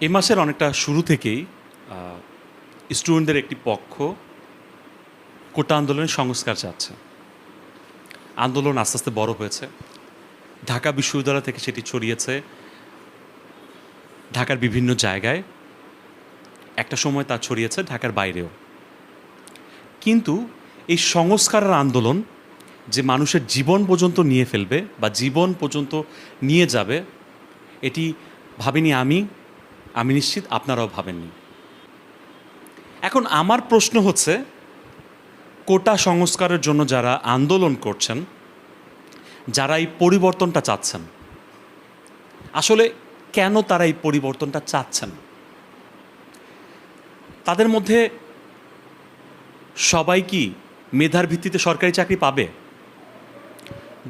এ মাসের অনেকটা শুরু থেকেই স্টুডেন্টদের একটি পক্ষ কোটা আন্দোলনের সংস্কার চাচ্ছে। আন্দোলন আস্তে আস্তে বড় হয়েছে। ঢাকা বিশ্ববিদ্যালয় থেকে সেটি ছড়িয়েছে ঢাকার বিভিন্ন জায়গায়। একটা সময় তা ছড়িয়েছে ঢাকার বাইরেও। কিন্তু এই সংস্কারের আন্দোলন যে মানুষের জীবন পর্যন্ত নিয়ে ফেলবে বা জীবন পর্যন্ত নিয়ে যাবে, এটি ভাবিনি আমি আমি নিশ্চিত আপনারাও ভাবেননি। এখন আমার প্রশ্ন হচ্ছে, কোটা সংস্কারের জন্য যারা আন্দোলন করছেন, যারা এই পরিবর্তনটা চাচ্ছেন, আসলে কেন তারা এই পরিবর্তনটা চাচ্ছেন? তাদের মধ্যে সবাই কি মেধার ভিত্তিতে সরকারি চাকরি পাবে?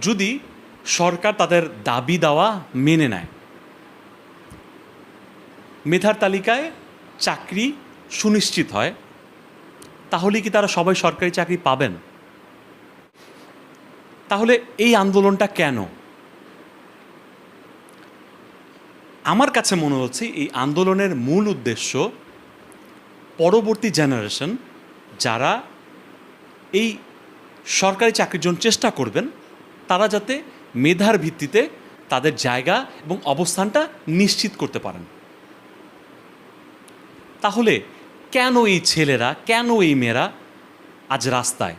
যদি সরকার তাদের দাবি দেওয়া মেনে নেয় মেধার তালিকায় চাকরি সুনিশ্চিত হয় তাহলে কি তারা সবাই সরকারি চাকরি পাবেন? তাহলে এই আন্দোলনটা কেন? আমার কাছে মনে হচ্ছে এই আন্দোলনের মূল উদ্দেশ্য পরবর্তী জেনারেশন যারা এই সরকারি চাকরির জন্য চেষ্টা করবেন, তারা যাতে মেধার ভিত্তিতে তাদের জায়গা এবং অবস্থানটা নিশ্চিত করতে পারেন। তাহলে কেন এই ছেলেরা, কেন এই মেয়েরা আজ রাস্তায়?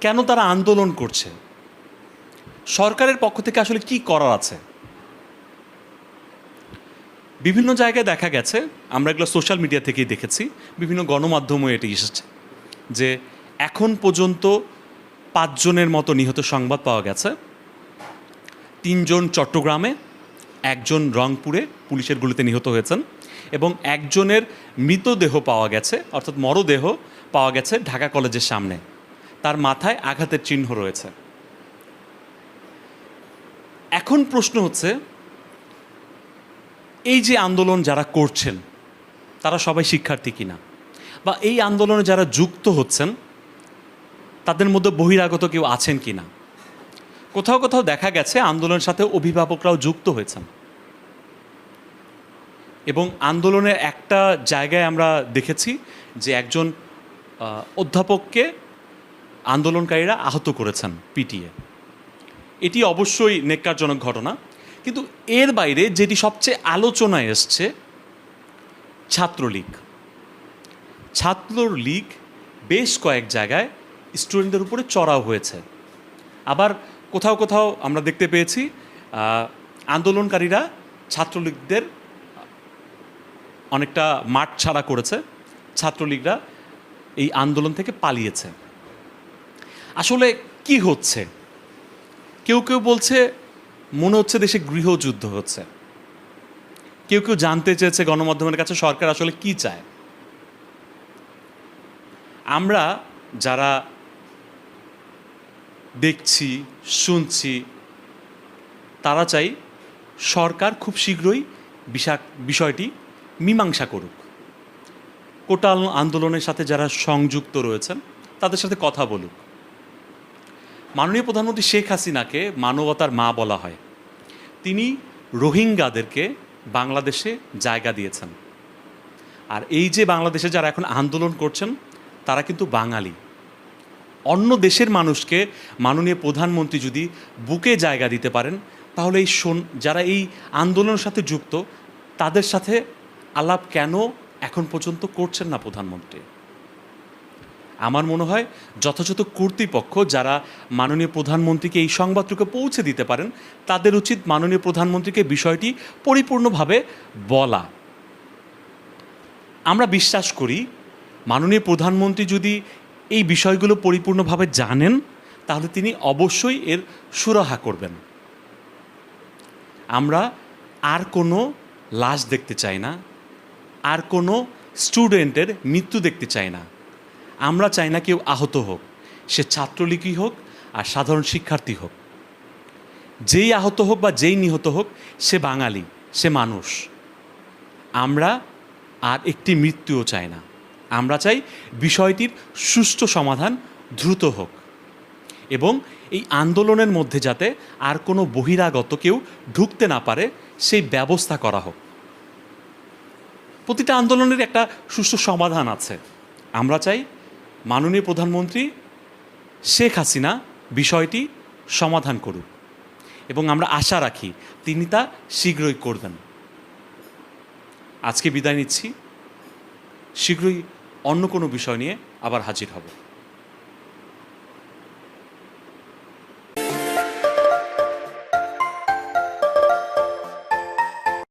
কেন তারা আন্দোলন করছে? সরকারের পক্ষ থেকে আসলে কি করার আছে? বিভিন্ন জায়গায় দেখা গেছে, আমরা এগুলো সোশ্যাল মিডিয়া থেকেই দেখেছি, বিভিন্ন গণমাধ্যমে এটি এসেছে, যে এখন পর্যন্ত পাঁচজনের মতো নিহত সংবাদ পাওয়া গেছে। তিনজন চট্টগ্রামে, একজন রংপুরে পুলিশের গুলিতে নিহত হয়েছেন। এবং একজনের মৃতদেহ পাওয়া গেছে, অর্থাৎ মরদেহ পাওয়া গেছে ঢাকা কলেজের সামনে। তার মাথায় আঘাতের চিহ্ন রয়েছে। এখন প্রশ্ন হচ্ছে, এই যে আন্দোলন যারা করছেন, তারা সবাই শিক্ষার্থী কিনা? বা এই আন্দোলনে যারা যুক্ত হচ্ছেন, তাদের মধ্যে বহিরাগত কেউ আছেন কিনা? কোথাও কোথাও দেখা গেছে আন্দোলনের সাথে অভিভাবকরাও যুক্ত হয়েছেন। এবং আন্দোলনের একটা জায়গায় আমরা দেখেছি যে একজন অধ্যাপককে আন্দোলনকারীরা আহত করেছেন পিটিয়ে এটি অবশ্যই নেককারজনক ঘটনা। কিন্তু এর বাইরে যেটি সবচেয়ে আলোচনায় এসছে, ছাত্রলীগ। ছাত্রলীগ বেশ কয়েক জায়গায় স্টুডেন্টদের উপরে চড়াও হয়েছে। আবার কোথাও কোথাও আমরা দেখতে পেয়েছি আন্দোলনকারীরা ছাত্রলীগদের অনেকটা মাঠ ছাড়া করেছে। ছাত্রলীগরা এই আন্দোলন থেকে পালিয়েছে। আসলে কি হচ্ছে? কেউ কেউ বলছে, মনে হচ্ছে দেশে গৃহযুদ্ধ হচ্ছে। কেউ কেউ জানতে চেয়েছে গণমাধ্যমের কাছে সরকার আসলে কি চায়। আমরা যারা দেখছি, শুনছি, তারা চাই সরকার খুব শীঘ্রই বিষা- বিষয়টি মীমাংসা করুক। কোটাল আন্দোলনের সাথে যারা সংযুক্ত রয়েছেন, তাদের সাথে কথা বলুক। মাননীয় প্রধানমন্ত্রী শেখ হাসিনাকে মানবতার মা বলা হয়। তিনি রোহিঙ্গাদেরকে বাংলাদেশে জায়গা দিয়েছেন। আর এই যে বাংলাদেশে যারা এখন আন্দোলন করছেন, তারা কিন্তু বাঙালি। অন্য দেশের মানুষকে মাননীয় প্রধানমন্ত্রী যদি বুকে জায়গা দিতে পারেন, তাহলে এই যারা এই আন্দোলনের সাথে যুক্ত, তাদের সাথে আলাপ কেন এখন পর্যন্ত করছেন না প্রধানমন্ত্রী? আমার মনে হয় যথাযথ কর্তৃপক্ষ যারা মাননীয় প্রধানমন্ত্রীকে এই সংবাদটুকু পৌঁছে দিতে পারেন, তাদের উচিত মাননীয় প্রধানমন্ত্রীকে বিষয়টি পরিপূর্ণভাবে বলা। আমরা বিশ্বাস করি, মাননীয় প্রধানমন্ত্রী যদি এই বিষয়গুলো পরিপূর্ণভাবে জানেন, তাহলে তিনি অবশ্যই এর সুরাহা করবেন। আমরা আর কোনো লাশ দেখতে চাই না। আর কোনো স্টুডেন্টের মৃত্যু দেখতে চাই না। আমরা চাই না কেউ আহত হোক, সে ছাত্রলীগই হোক আর সাধারণ শিক্ষার্থী হোক। যেই আহত হোক বা যেই নিহত হোক, সে বাঙালি, সে মানুষ। আমরা আর একটি মৃত্যুও চাই না। আমরা চাই বিষয়টির সুষ্ঠু সমাধান দ্রুত হোক এবং এই আন্দোলনের মধ্যে যাতে আর কোনো বহিরাগত কেউ ঢুকতে না পারে, সেই ব্যবস্থা করা হোক। প্রতিটা আন্দোলনের একটা সুষ্ঠু সমাধান আছে। আমরা চাই মাননীয় প্রধানমন্ত্রী শেখ হাসিনা বিষয়টি সমাধান করুক এবং আমরা আশা রাখি তিনি তা শীঘ্রই করবেন। আজকে বিদায় নিচ্ছি। শীঘ্রই অন্য কোনো বিষয় নিয়ে আবার হাজির হব।